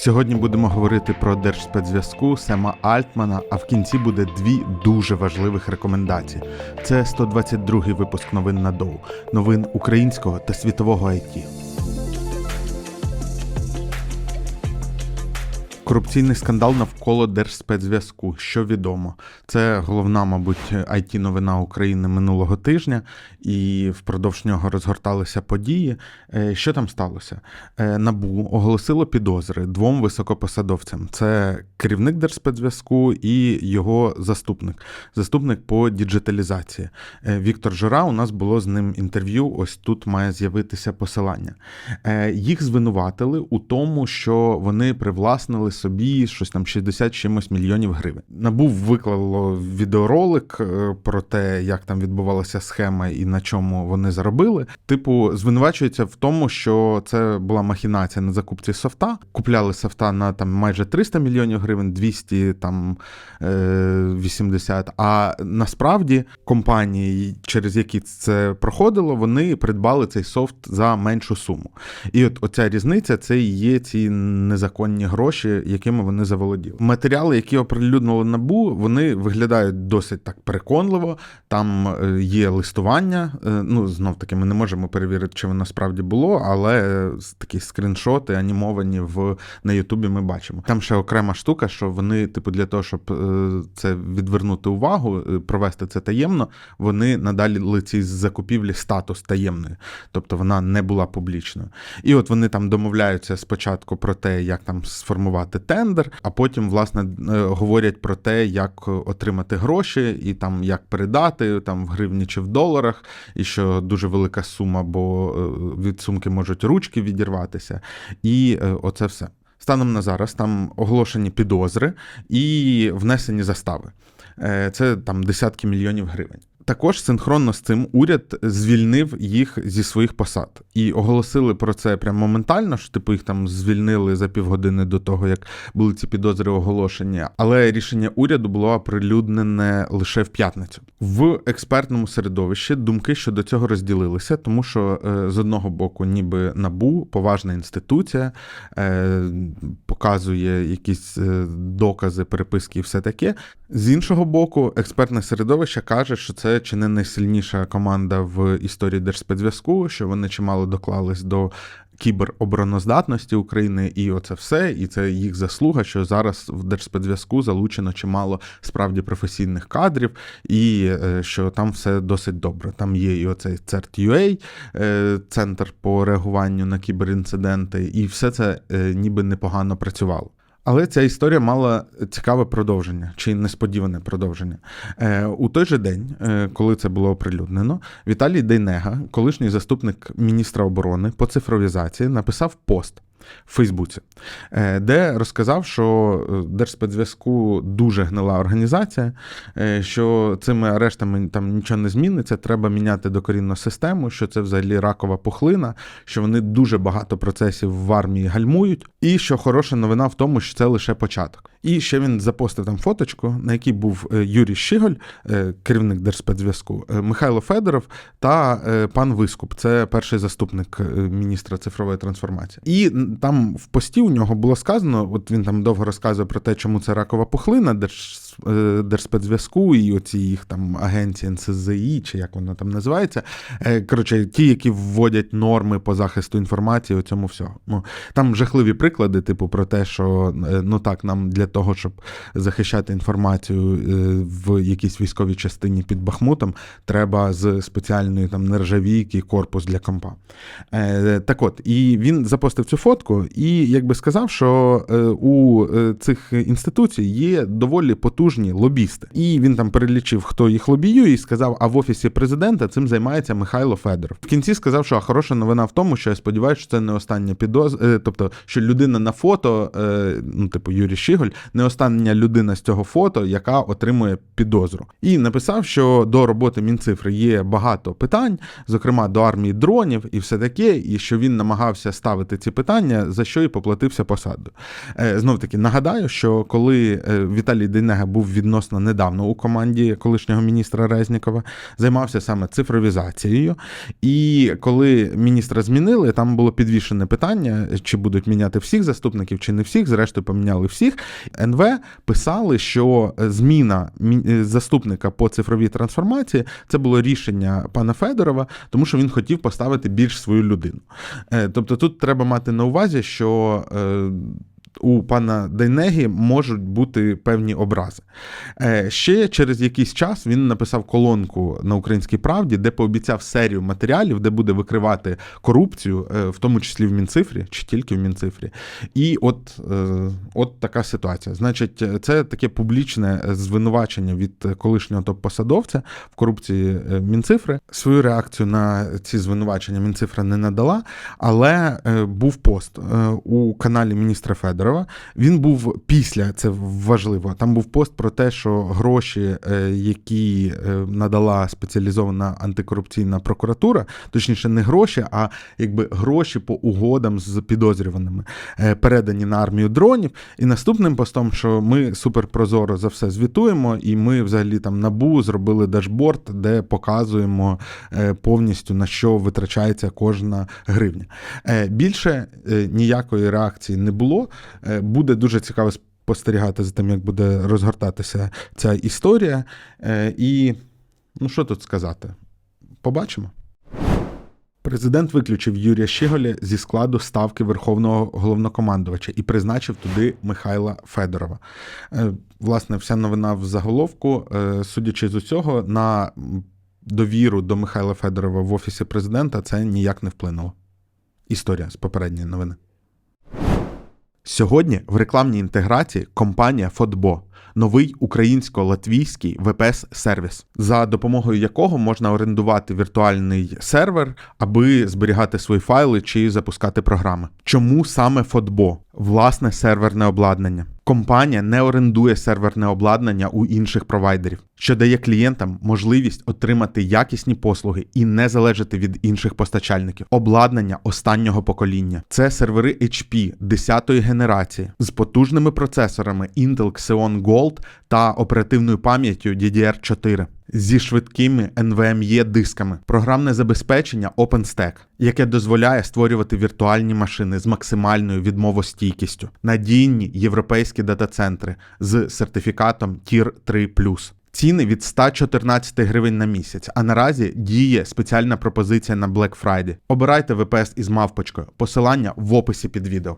Сьогодні будемо говорити про держспецзв'язку Сема Альтмана, а в кінці буде дві дуже важливих рекомендації. Це 122-й випуск новин на Доу, новин українського та світового IT. Корупційний скандал навколо держспецзв'язку. Що відомо, це головна, мабуть, it новина України минулого тижня, і впродовж нього розгорталися події. Е, Що там сталося? Е, Набу оголосило підозри двом високопосадовцям: це керівник держспецзв'язку і його заступник, заступник по діджиталізації. Е, Віктор Жура. У нас було з ним інтерв'ю. Ось тут має з'явитися посилання. Їх звинуватили у тому, що вони привласнили собі щось там 60 чимось мільйонів гривень. Набув виклало відеоролик е, про те, як там відбувалася схема і на чому вони заробили. Типу, звинувачується в тому, що це була махінація на закупці софта. Купляли софта на там майже 300 мільйонів гривень, 200 там е, 80. А насправді компанії, через які це проходило, вони придбали цей софт за меншу суму. І от оця різниця це і є ці незаконні гроші, якими вони заволоділи. Матеріали, які оприлюднили набу, вони виглядають досить так переконливо. Там е, є листування. е, Ну знов таки, ми не можемо перевірити, чи воно справді було, але е, такі скріншоти анімовані в на Ютубі. Ми бачимо. Там ще окрема штука, що вони, типу, для того, щоб це відвернути увагу, провести це таємно, вони надали цій закупівлі статус таємної, тобто вона не була публічною. І от вони там домовляються спочатку про те, як там сформувати тендер, а потім, власне, е, говорять про те, як отримати гроші і там як передати там в гривні чи в доларах, і що дуже велика сума, бо е, від сумки можуть ручки відірватися. І е, оце все. Станом на зараз там оголошені підозри і внесені застави. Це там десятки мільйонів гривень. Також синхронно з цим уряд звільнив їх зі своїх посад і оголосили про це прям моментально, що типу їх там звільнили за півгодини до того, як були ці підозри оголошені. Але рішення уряду було оприлюднене лише в п'ятницю. В експертному середовищі думки щодо цього розділилися, тому що е, з одного боку, ніби набу поважна інституція, е, показує якісь е, докази, переписки і все таке. З іншого боку, експертне середовище каже, що це чи не найсильніша команда в історії держспецзв'язку, що вони чимало доклались до кіберобороноздатності України, і оце все, і це їх заслуга, що зараз в держспецзв'язку залучено чимало справді професійних кадрів, і е, що там все досить добре. Там є і оцей CERT-UA, е, центр по реагуванню на кіберінциденти, і все це е, ніби непогано працювало. Але ця історія мала цікаве продовження чи несподіване продовження. Е, у той же день, е, коли це було оприлюднено, Віталій Дейнега, колишній заступник міністра оборони по цифровізації, написав пост в Фейсбуці, е, де розказав, що е, Держспецзв'язку дуже гнила організація, е, що цими арештами там нічого не зміниться, треба міняти докорінну систему, що це взагалі ракова пухлина, що вони дуже багато процесів в армії гальмують, і що хороша новина в тому, що це лише початок. І ще він запостив там фоточку, на якій був Юрій Щиголь, керівник Держспецзв'язку, Михайло Федоров та пан Вискуп, це перший заступник міністра цифрової трансформації. І там в пості у нього було сказано: от він там довго розказує про те, чому це ракова пухлина, Держ, е, Держспецзв'язку і оці їх там агенції НСЗІ, чи як вона там називається. Е, Коротше, ті, які вводять норми по захисту інформації, у цьому всього. Ну, там жахливі приклади, типу, про те, що е, ну так, нам для того, щоб захищати інформацію е, в якійсь військовій частині під Бахмутом, треба з спеціальної там нержавійки корпус для компа. Е, Так от, і він запостив цю фотку, і якби сказав, що е, у е, цих інституцій є доволі потужні лобісти. І він там перелічив, хто їх лобіює, і сказав: а в офісі президента цим займається Михайло Федоров. В кінці сказав, що а хороша новина в тому, що я сподіваюся, що це не остання підозра, тобто, що людина на фото, е, ну, типу Юрій Щиголь, не остання людина з цього фото, яка отримує підозру. І написав, що до роботи Мінцифри є багато питань, зокрема до армії дронів і все таке, і що він намагався ставити ці питання за що і поплатився посадою. Знов таки нагадаю, що коли е, Віталій Дейнега був відносно недавно у команді колишнього міністра Резнікова, займався саме цифровізацією. І коли міністра змінили, там було підвішене питання, чи будуть міняти всіх заступників, чи не всіх. Зрештою, поміняли всіх. НВ писали, що зміна заступника по цифровій трансформації це було рішення пана Федорова, тому що він хотів поставити більш свою людину. Е, Тобто тут треба мати на увазі, що. У пана Дейнегі можуть бути певні образи. Е, Ще через якийсь час він написав колонку на Українській правді, де пообіцяв серію матеріалів, де буде викривати корупцію, е, в тому числі в Мінцифрі, чи тільки в Мінцифрі. І от, е, от така ситуація. Значить, це таке публічне звинувачення від колишнього топ-посадовця в корупції Мінцифри. Свою реакцію на ці звинувачення Мінцифра не надала, але був пост у каналі міністра Федорова. Він був після, це важливо. Там був пост про те, що гроші, е, які е, надала спеціалізована антикорупційна прокуратура, точніше, не гроші, а якби гроші по угодам з підозрюваними, е, передані на армію дронів. І наступним постом, що ми суперпрозоро за все звітуємо, і ми взагалі там набу зробили дашборд, де показуємо повністю на що витрачається кожна гривня. Більше ніякої реакції не було. Е, Буде дуже цікаво спостерігати за тим, як буде розгортатися ця історія. Е, І ну що тут сказати? Побачимо. Президент виключив Юрія Щиголя зі складу ставки Верховного головнокомандувача і призначив туди Михайла Федорова. Е, Власне, вся новина в заголовку, судячи з усього, на довіру до Михайла Федорова в офісі президента це ніяк не вплинуло. Історія з попередньої новини. Сьогодні в рекламній інтеграції компанія Фотбо. Новий українсько-латвійський VPS-сервіс, за допомогою якого можна орендувати віртуальний сервер, аби зберігати свої файли чи запускати програми. Чому саме Фотбо? Власне серверне обладнання. Компанія не орендує серверне обладнання у інших провайдерів, що дає клієнтам можливість отримати якісні послуги і не залежати від інших постачальників. Обладнання останнього покоління. Це сервери HP 10-ї генерації з потужними процесорами Intel Xeon Gold та оперативною пам'яттю DDR4. Зі швидкими NVMe дисками, програмне забезпечення OpenStack, яке дозволяє створювати віртуальні машини з максимальною відмовостійкістю, надійні європейські дата-центри з сертифікатом Tier 3 Ціни від 114 гривень на місяць, а наразі діє спеціальна пропозиція на Black Friday. Обирайте ВПС із мавпочкою. Посилання в описі під відео.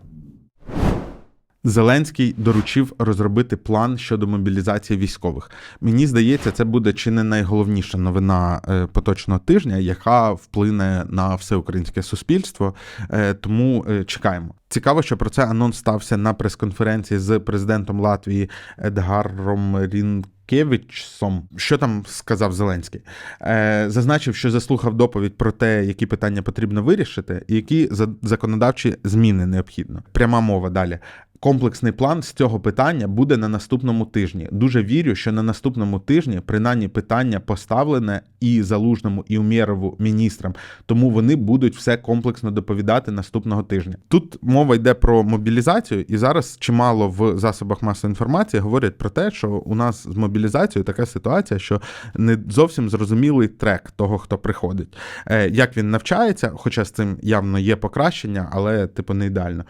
Зеленський доручив розробити план щодо мобілізації військових. Мені здається, це буде чи не найголовніша новина е, поточного тижня, яка вплине на все українське суспільство. Е, Тому е, чекаємо. Цікаво, що про це анонс стався на прес-конференції з президентом Латвії Едгаром Рін. Кевичсом, що там сказав Зеленський, е, зазначив, що заслухав доповідь про те, які питання потрібно вирішити, і які за- законодавчі зміни необхідно. Пряма мова далі. Комплексний план з цього питання буде на наступному тижні. Дуже вірю, що на наступному тижні принаймні питання поставлене і залужному, і Умєрову міністрам, тому вони будуть все комплексно доповідати наступного тижня. Тут мова йде про мобілізацію, і зараз чимало в засобах масової інформації говорять про те, що у нас з мобілізацією така ситуація, що не зовсім зрозумілий трек того, хто приходить. Е, Як він навчається, хоча з цим явно є покращення, але типу не ідеально.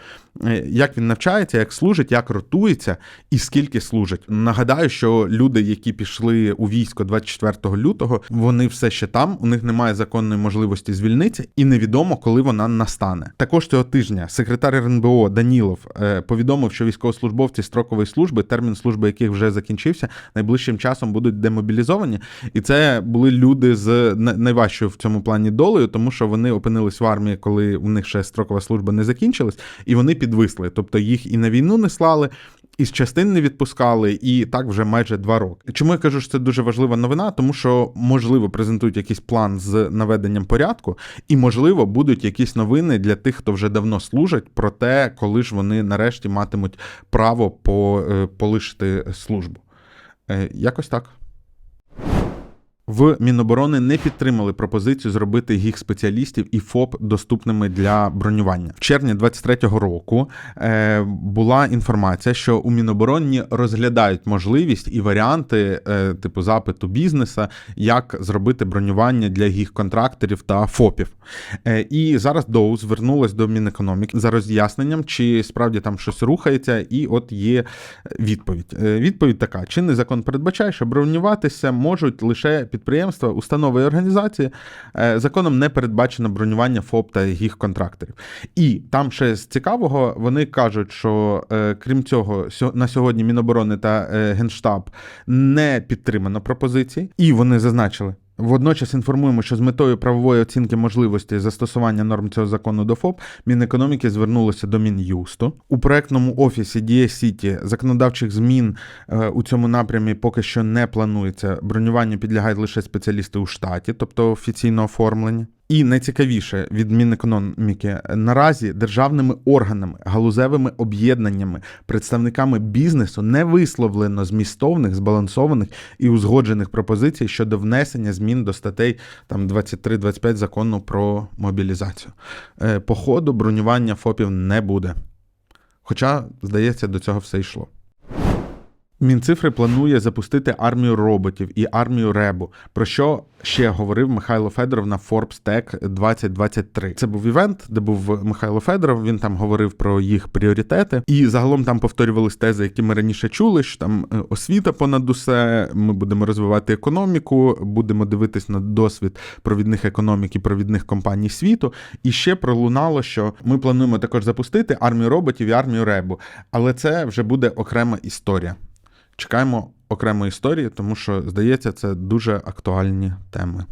Е, Як він навчається, як служить, як ротується і скільки служить. Нагадаю, що люди, які пішли у військо 24 лютого, вони все ще там, у них немає законної можливості звільнитися, і невідомо, коли вона настане. Також цього тижня секретар РНБО Данілов е, повідомив, що військовослужбовці строкової служби, термін служби яких вже закінчився, найближчим часом будуть демобілізовані. І це були люди з найважчою в цьому плані долею, тому що вони опинились в армії, коли у них ще строкова служба не закінчилась, і вони підвисли. Тобто їх і на війну не слали. Із частин не відпускали, і так вже майже два роки. Чому я кажу, що це дуже важлива новина? Тому що можливо презентують якийсь план з наведенням порядку, і можливо будуть якісь новини для тих, хто вже давно служить, про те, коли ж вони нарешті матимуть право по, е, полишити службу. Е, Якось так. В Міноборони не підтримали пропозицію зробити їх спеціалістів і ФОП доступними для бронювання. В червні 23-го року е, була інформація, що у Мінобороні розглядають можливість і варіанти е, типу запиту бізнеса, як зробити бронювання для їх контракторів та ФОПів. Е, і зараз Доу звернулась до Мінекономіки за роз'ясненням, чи справді там щось рухається, і от є відповідь. Е, Відповідь така: чинний закон передбачає, що бронюватися можуть лише підприємства, установи і організації. Е, Законом не передбачено бронювання ФОП та їх контракторів. І там ще з цікавого вони кажуть, що е, крім цього, на сьогодні Міноборони та е, Генштаб не підтримано пропозиції, і вони зазначили. Водночас інформуємо, що з метою правової оцінки можливості застосування норм цього закону до ФОП Мінекономіки звернулося до Мін'юсту. У проектному офісі Дія Сіті законодавчих змін е, у цьому напрямі поки що не планується. Бронюванню підлягають лише спеціалісти у штаті, тобто офіційно оформлені. І найцікавіше від Мінекономіки наразі державними органами, галузевими об'єднаннями, представниками бізнесу не висловлено змістовних, збалансованих і узгоджених пропозицій щодо внесення змін до статей там 23-25 закону про мобілізацію. Е, По ходу бронювання ФОПів не буде. Хоча, здається, до цього все йшло. Мінцифри планує запустити армію роботів і армію ребу, про що ще говорив Михайло Федоров на Forbes Tech 2023. Це був івент, де був Михайло Федоров. Він там говорив про їх пріоритети, і загалом там повторювались тези, які ми раніше чули. що там е, освіта понад усе. Ми будемо розвивати економіку, будемо дивитись на досвід провідних економік і провідних компаній світу. І ще пролунало, що ми плануємо також запустити армію роботів і армію ребу, але це вже буде окрема історія. Чекаємо окремої історії, тому що, здається, це дуже актуальні теми.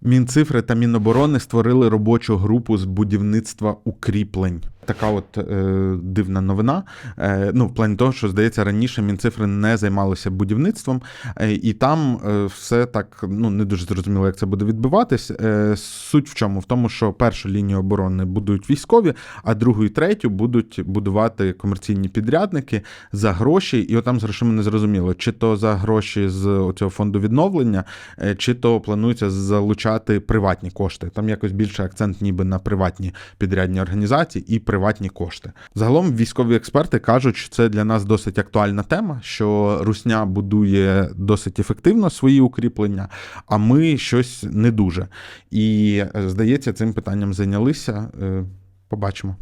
Мінцифри та Міноборони створили робочу групу з будівництва укріплень. Така от е, дивна новина. Е, ну, в плані того, що здається, раніше мінцифри не займалися будівництвом, е, і там е, все так ну не дуже зрозуміло, як це буде відбуватись. Е, суть в чому? В тому, що першу лінію оборони будують військові, а другу і третю будуть будувати комерційні підрядники за гроші. І отам з грошима не зрозуміло, чи то за гроші з цього фонду відновлення, е, чи то планується залучати приватні кошти. Там якось більше акцент, ніби на приватні підрядні організації і приватні кошти. Загалом військові експерти кажуть, що це для нас досить актуальна тема, що Русня будує досить ефективно свої укріплення, а ми щось не дуже. І е, здається, цим питанням зайнялися. Е, Побачимо.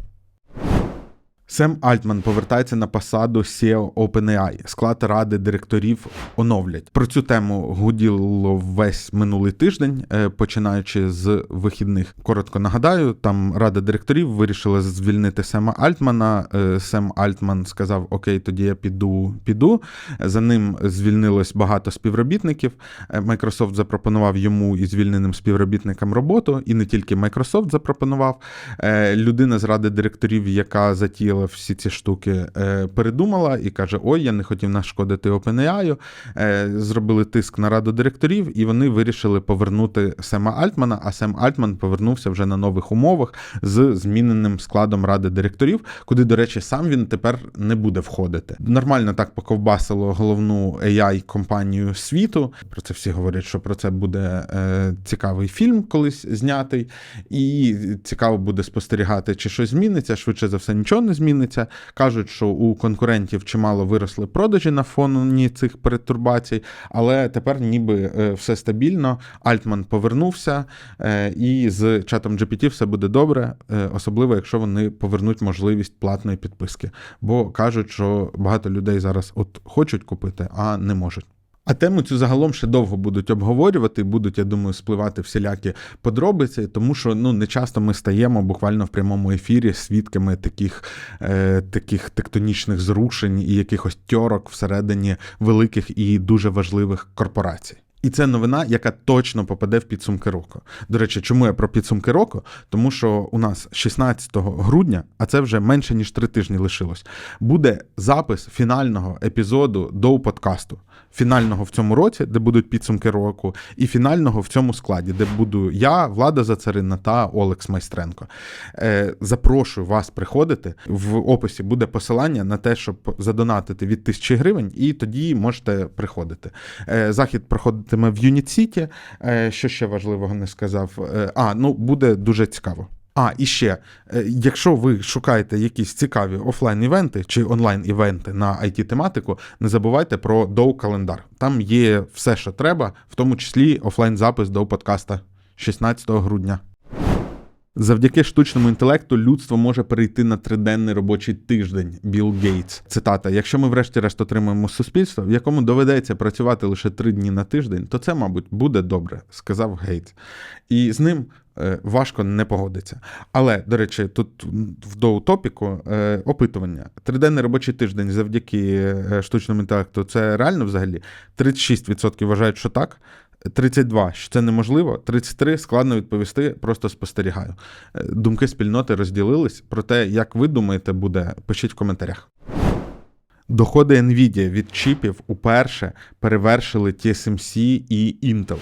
Сем Альтман повертається на посаду SEO OpenAI. Склад ради директорів оновлять. Про цю тему гуділо весь минулий тиждень, е, починаючи з вихідних. Коротко нагадаю, там рада директорів вирішила звільнити Сема Альтмана. Е, Сем Альтман сказав: Окей, тоді я піду, піду. За ним звільнилось багато співробітників. Е, Microsoft запропонував йому і звільненим співробітникам роботу, і не тільки Microsoft запропонував. Людина з ради директорів, яка затіяла всі ці штуки, е, передумала і каже: Ой, я не хотів нашкодити OpenAI. Е, Зробили тиск на раду директорів, і вони вирішили повернути Сема Альтмана. А Сем Альтман повернувся вже на нових умовах з зміненим складом ради директорів, куди, до речі, сам він тепер не буде входити. Нормально так поковбасило головну AI компанію світу. Про це всі говорять, що про це буде е, цікавий фільм колись знятий, і цікаво буде спостерігати, чи щось зміниться. Швидше за все, нічого не зміниться. Кажуть, що у конкурентів чимало виросли продажі на фоні цих перетурбацій, але тепер ніби е, все стабільно. Альтман повернувся, е, і з чатом GPT все буде добре, е, особливо якщо вони повернуть можливість платної підписки. Бо кажуть, що багато людей зараз от хочуть купити, а не можуть. А тему цю загалом ще довго будуть обговорювати, будуть, я думаю, спливати всілякі подробиці, тому що ну не часто ми стаємо буквально в прямому ефірі свідками таких, е, таких тектонічних зрушень і якихось тьорок всередині великих і дуже важливих корпорацій. І це новина, яка точно попаде в підсумки року. До речі, чому я про підсумки року? Тому що у нас 16 грудня, а це вже менше ніж три тижні лишилось, буде запис фінального епізоду до подкасту. Фінального в цьому році, де будуть підсумки року, і фінального в цьому складі, де буду я, Влада Зацарина та Олекс Майстренко. Е, запрошую вас приходити. В описі буде посилання на те, щоб задонатити від тисячі гривень, і тоді можете приходити. Е, захід проходить проходитиме в Unit Е, Що ще важливого не сказав? Е, А, ну буде дуже цікаво. А, і ще, е, якщо ви шукаєте якісь цікаві офлайн-івенти чи онлайн-івенти на IT-тематику, не забувайте про доу календар. Там є все, що треба, в тому числі офлайн-запис до подкаста 16 грудня. Завдяки штучному інтелекту людство може перейти на триденний робочий тиждень. Білл Гейтс. Цитата: Якщо ми врешті-решт отримаємо суспільство, в якому доведеться працювати лише три дні на тиждень, то це, мабуть, буде добре, сказав Гейтс. І з ним е, важко не погодиться. Але, до речі, тут в доутопіку е, опитування. Триденний робочий тиждень завдяки е, штучному інтелекту це реально взагалі? 36% вважають, що так. 32, що це неможливо, 33 складно відповісти, просто спостерігаю. Е, Думки спільноти розділились. Про те, як ви думаєте, буде, пишіть в коментарях. Доходи Nvidia від чіпів уперше перевершили TSMC і Intel.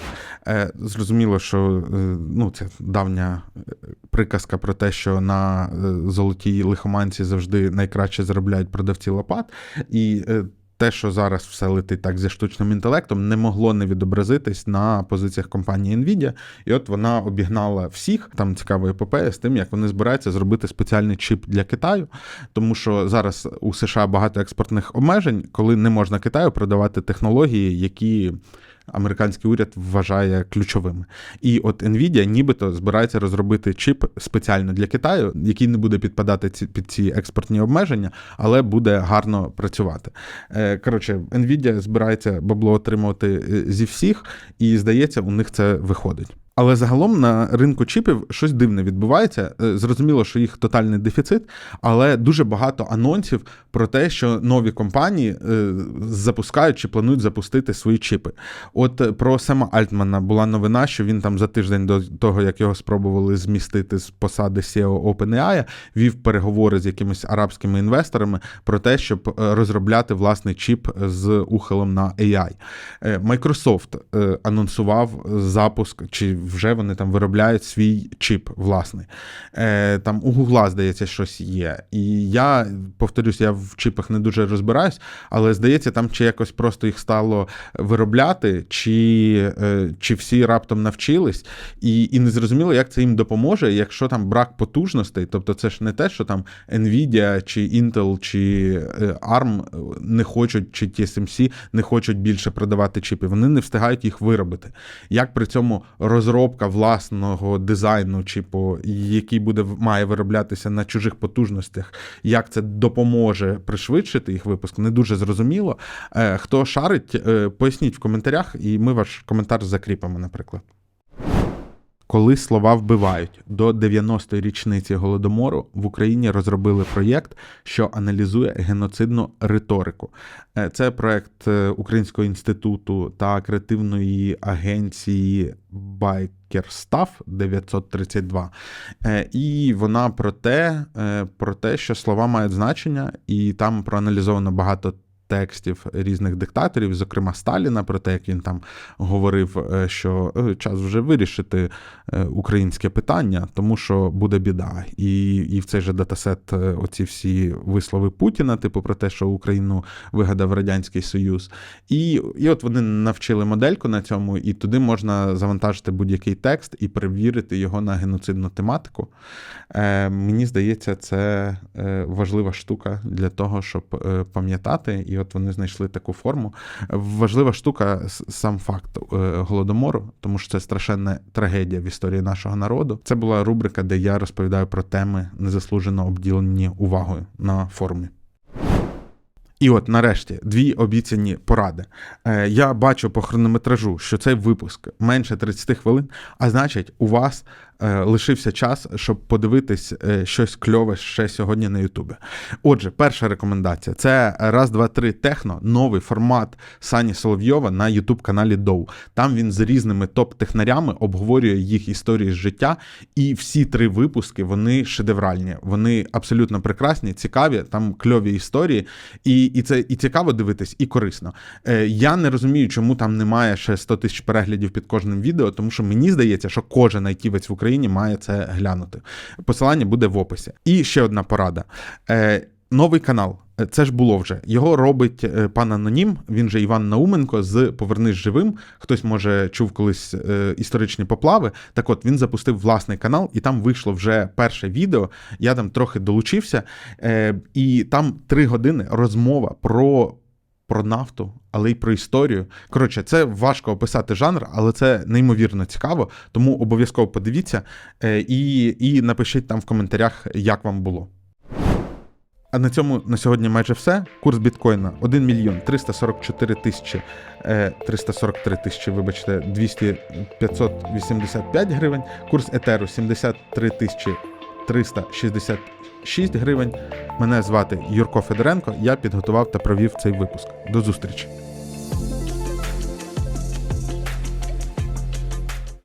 Е, зрозуміло, що е, ну, це давня е, приказка про те, що на е, золотій лихоманці завжди найкраще заробляють продавці лопат. І е, те, що зараз все летить так зі штучним інтелектом, не могло не відобразитись на позиціях компанії Nvidia. І от вона обігнала всіх. Там цікава епопея з тим, як вони збираються зробити спеціальний чіп для Китаю, тому що зараз у США багато експортних обмежень, коли не можна Китаю продавати технології, які. Американський уряд вважає ключовими. І от Nvidia нібито збирається розробити чіп спеціально для Китаю, який не буде підпадати ці, під ці експортні обмеження, але буде гарно працювати. Е, Коротше, Nvidia збирається бабло отримувати е, зі всіх, і здається, у них це виходить. Але загалом на ринку чіпів щось дивне відбувається. Е, Зрозуміло, що їх тотальний дефіцит, але дуже багато анонсів про те, що нові компанії е, запускають чи планують запустити свої чіпи. От е, про Сема Альтмана була новина, що він там за тиждень до того, як його спробували змістити з посади SEO OpenAI, вів переговори з якимись арабськими інвесторами про те, щоб е, розробляти власний чіп з ухилом на AI. Microsoft анонсував запуск, чи вже вони там виробляють свій чіп власний. Там у Гугла, здається, щось є. І я повторюсь, я в чіпах не дуже розбираюсь, але здається, там чи якось просто їх стало виробляти, чи, е, чи всі раптом навчились, і, і не зрозуміло, як це їм допоможе, якщо там брак потужностей. Тобто, це ж не те, що там Nvidia, чи Intel, чи е, ARM не хочуть, чи TSMC не хочуть більше продавати чіпи. Вони не встигають їх виробити. Як при цьому розробка власного дизайну чіпу, який буде має вироблятися на чужих потужностях, як це допоможе пришвидшити їх випуск, не дуже зрозуміло. Е, Хто шарить, е, поясніть в коментарях, і ми ваш коментар закріпимо, наприклад. Коли слова вбивають до 90-ї річниці голодомору в Україні розробили проєкт, що аналізує геноцидну риторику. Е, Це проєкт е, Українського інституту та креативної агенції Байкерстаф 932. Е, І вона про те, про те, що слова мають значення, і там проаналізовано багато. Текстів різних диктаторів, зокрема Сталіна, про те, як він там говорив, е, що е, час вже вирішити е, українське питання, тому що буде біда. І і в цей же датасет оці всі вислови Путіна, типу про те, що Україну вигадав Радянський Союз. І, і от вони навчили модельку на цьому, і туди можна завантажити будь-який текст і перевірити його на геноцидну тематику. Е, Мені здається, це важлива штука для того, щоб пам'ятати. І от вони знайшли таку форму. Важлива штука сам факт е, голодомору, тому що це страшенна трагедія в історії нашого народу. Це була рубрика, де я розповідаю про теми, незаслужено обділені увагою на форумі. І от нарешті дві обіцяні поради. Е, я бачу по хронометражу, що цей випуск менше 30 хвилин, а значить, у вас лишився час, щоб подивитись е, щось кльове ще сьогодні на Ютубі. Отже, перша рекомендація це раз, два, три техно, новий формат Сані Соловйова на Ютуб каналі Доу. Там він з різними топ-технарями обговорює їх історії з життя, і всі три випуски вони шедевральні. Вони абсолютно прекрасні, цікаві, там кльові історії, і, і це і цікаво дивитись, і корисно. Е, я не розумію, чому там немає ще 100 тисяч переглядів під кожним відео, тому що мені здається, що кожен айтівець в Україні має це глянути. Посилання буде в описі. І ще одна порада. Е, новий канал. Е, Це ж було вже. Його робить е, пан Анонім, він же Іван Науменко з Повернись живим. Хтось, може, чув колись е, історичні поплави. Так от він запустив власний канал, і там вийшло вже перше відео. Я там трохи долучився, е, і там три години розмова про. Про нафту, але й про історію. Коротше, це важко описати жанр, але це неймовірно цікаво. Тому обов'язково подивіться е, і, і напишіть там в коментарях, як вам було. А на цьому на сьогодні майже все. Курс біткоїна 1 мільйон 344 тисячі е, 343 тисячі, вибачте, 200 585 гривень. Курс етеру 73 тисячі 366 гривень. Мене звати Юрко Федоренко. Я підготував та провів цей випуск. До зустрічі!